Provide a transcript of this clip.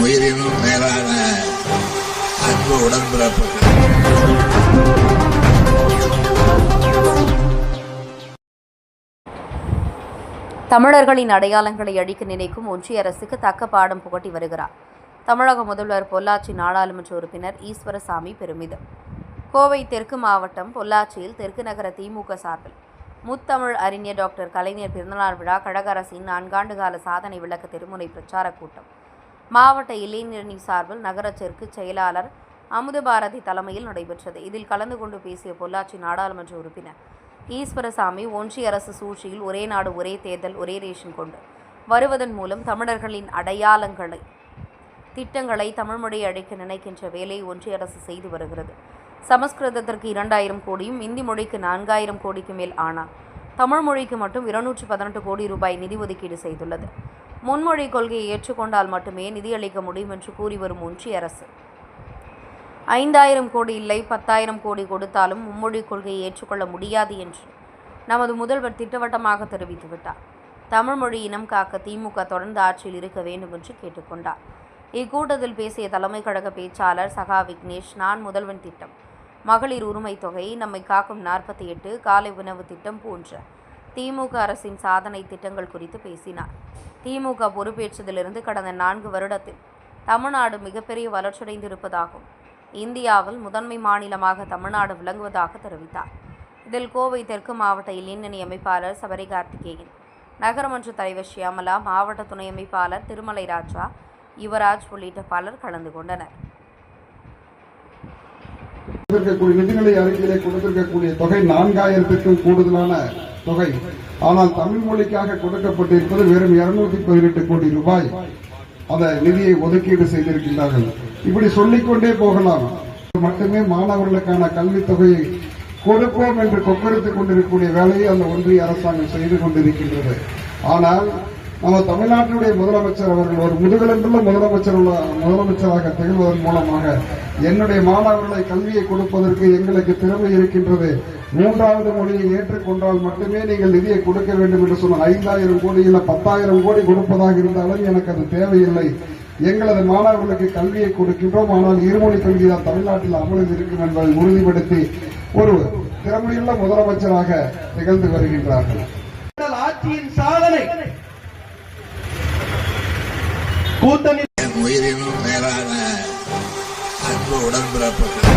உயிரினும் மேலான அன்பு உடன்பிறப்புகள். தமிழர்களின் அடையாளங்களை அழிக்க நினைக்கும் ஒன்றிய அரசுக்கு தக்க பாடம் புகட்டி வருகிறார். தமிழக முதல்வர் பொள்ளாச்சி நாடாளுமன்ற உறுப்பினர் ஈஸ்வரசாமி பெருமிதம். கோவை தெற்கு மாவட்டம் பொள்ளாச்சியில் தெற்கு நகர திமுக சார்பில் முத்தமிழ் அறிஞர் டாக்டர் கலைஞர் பிறந்தநாள் விழா கழக அரசின் நான்காண்டு கால சாதனை விளக்க திருமுறை பிரச்சார கூட்டம். மாவட்ட இளைஞரணி சார்பில் நகர செயலாளர் அமுதபாரதி தலைமையில் நடைபெற்றது. இதில் கலந்து கொண்டு பேசிய பொள்ளாச்சி நாடாளுமன்ற உறுப்பினர் ஈஸ்வரசாமி ஒன்றிய அரசு சூழ்ச்சியில் ஒரே நாடு ஒரே தேர்தல் ஒரே ரேஷன் கொண்டு வருவதன் மூலம் தமிழர்களின் அடையாளங்களை திட்டங்களை தமிழ்மொழியை அழைக்க நினைக்கின்ற வேலை ஒன்றிய அரசு செய்து வருகிறது. சமஸ்கிருதத்திற்கு இரண்டாயிரம் கோடியும் இந்தி மொழிக்கு நான்காயிரம் கோடிக்கு மேல் ஆனால் தமிழ் மொழிக்கு மட்டும் இருநூற்றி பதினெட்டு கோடி ரூபாய் நிதி ஒதுக்கீடு செய்துள்ளது. முன்மொழி கொள்கையை ஏற்றுக்கொண்டால் மட்டுமே நிதியளிக்க முடியும் என்று கூறி வரும் ஒன்றிய அரசு. ஐந்தாயிரம் கோடி இல்லை பத்தாயிரம் கோடி கொடுத்தாலும் மும்மொழி கொள்கையை ஏற்றுக்கொள்ள முடியாது என்று நமது முதல்வர் திட்டவட்டமாக தெரிவித்துவிட்டார் தமிழ் மொழி இனம் காக்க திமுக தொடர்ந்து ஆட்சியில் இருக்க வேண்டும் என்று கேட்டுக்கொண்டார் இக்கூட்டத்தில் பேசிய தலைமை கழக பேச்சாளர் சகா விக்னேஷ் நான் முதல்வன் திட்டம் மகளிர் உரிமை தொகை நம்மை காக்கும் நாற்பத்தி எட்டு காலை உணவு திட்டம் போன்ற திமுக அரசின் சாதனை திட்டங்கள் குறித்து பேசினார். திமுக பொறுப்பேற்றதிலிருந்து கடந்த நான்கு வருடத்தில் தமிழ்நாடு மிகப்பெரிய வளர்ச்சியடைந்திருப்பதாகவும் இந்தியாவில் முதன்மை மாநிலமாக தமிழ்நாடு விளங்குவதாக தெரிவித்தார். இதில் கோவை தெற்கு மாவட்ட இளைஞணி அமைப்பாளர் சபரி கார்த்திகேயன் நகரமன்ற தலைவர் ஷியாமலா மாவட்ட துணை அமைப்பாளர் திருமலை ராஜா யுவராஜ் உள்ளிட்ட பலர் கலந்து கொண்டனர். கொடுத்திருக்கக்கூடிய நிதிநிலை அறிக்கையிலே கொடுத்திருக்கக்கூடிய தொகை நான்காயிரத்திற்கும் கூடுதலான தொகை. ஆனால் தமிழ் மொழிக்காக கொடுக்கப்பட்டிருப்பது வெறும் இருநூத்தி பதினெட்டு கோடி ரூபாய். அந்த நிதியை ஒதுக்கீடு செய்திருக்கின்றார்கள். இப்படி சொல்லிக்கொண்டே போகலாம். மட்டுமே மாணவர்களுக்கான கல்வித் தொகையை கொடுப்போம் என்று கொக்கரித்துக் கொண்டிருக்கக்கூடிய வேலையை அந்த ஒன்றிய அரசாங்கம் செய்து கொண்டிருக்கின்றது. ஆனால் நம்ம தமிழ்நாட்டினுடைய முதலமைச்சர் அவர்கள் ஒரு முதுகெலும்புள்ள முதலமைச்சர் முதலமைச்சராக திகழ்வதன் மூலமாக என்னுடைய மாணவர்களை கல்வியை கொடுப்பதற்கு எங்களுக்கு திறமை இருக்கின்றது. மூன்றாவது மொழியை ஏற்றுக்கொண்டால் மட்டுமே நீங்கள் நிதியை கொடுக்க வேண்டும் என்று சொன்ன ஐந்தாயிரம் கோடி இல்ல பத்தாயிரம் கோடி கொடுப்பதாக இருந்தாலும் எனக்கு அது தேவையில்லை. எங்களது மாணவர்களுக்கு கல்வியை கொடுக்கின்றோம். ஆனால் இருமொழி கல்வி தான் தமிழ்நாட்டில் அமலில் இருக்கும் என்பதை உறுதிப்படுத்தி ஒரு திறமையுள்ள முதலமைச்சராக திகழ்ந்து வருகின்றார்கள். ஆட்சியின் சாதனை. கூட்டணி உடன்பிறப்புகள்